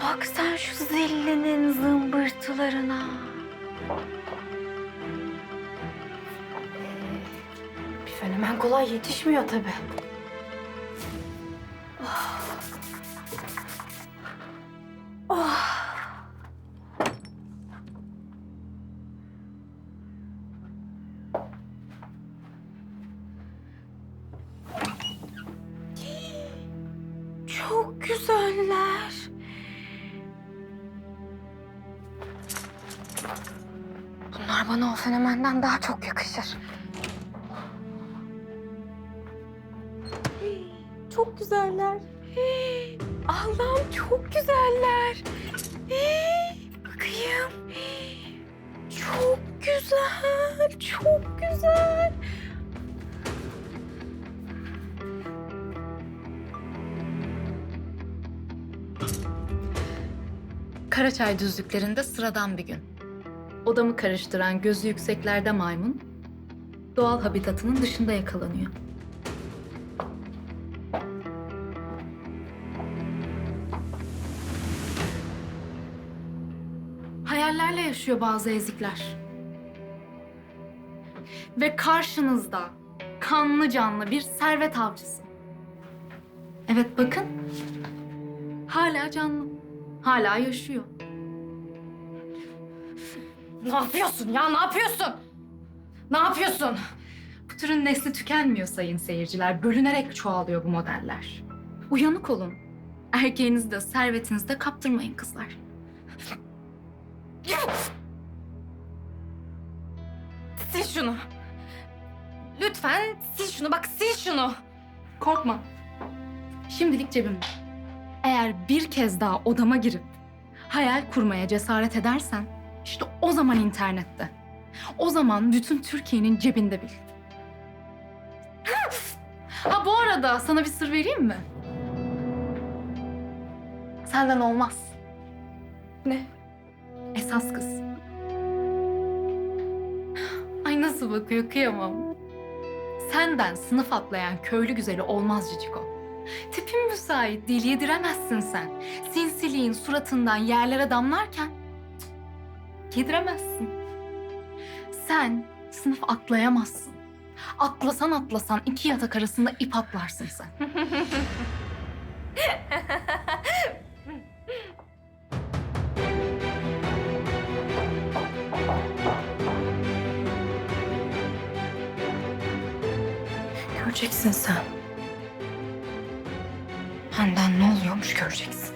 Bak sen şu zillinin zımbırtılarına. Bir fenomen kolay yetişmiyor tabii. Oh. Oh. Güzeller. Bunlar bana o fenomenden daha çok yakışır. Çok güzeller. Allah'ım çok güzeller. Bakayım. Çok güzel, çok güzel. Karaçay düzlüklerinde sıradan bir gün. Odamı karıştıran gözü yükseklerde maymun, doğal habitatının dışında yakalanıyor. Hayallerle yaşıyor bazı ezikler. Ve karşınızda kanlı canlı bir servet avcısı. Evet bakın. Hala canlı. Hala yaşıyor. Ne yapıyorsun ya? Ne yapıyorsun? Ne yapıyorsun? Bu türün nesli tükenmiyor sayın seyirciler. Bölünerek çoğalıyor bu modeller. Uyanık olun. Erkeğinizi de servetinizi de kaptırmayın kızlar. Sil şunu. Lütfen sil şunu. Bak sil şunu. Korkma. Şimdilik cebimde. Eğer bir kez daha odama girip hayal kurmaya cesaret edersen işte o zaman internette. O zaman bütün Türkiye'nin cebinde bil. Ha bu arada sana bir sır vereyim mi? Senden olmaz. Ne? Esas kız. Ay nasıl bakıyor kıyamam. Senden sınıf atlayan köylü güzeli olmaz Ciciko. Tipin müsait değil yediremezsin sen. Sinsiliğin suratından yerlere damlarken yediremezsin. Sen sınıf atlayamazsın. Atlasan atlasan iki yatak arasında ip atlarsın sen. Göreceksin sen. Benden ne oluyormuş göreceksin.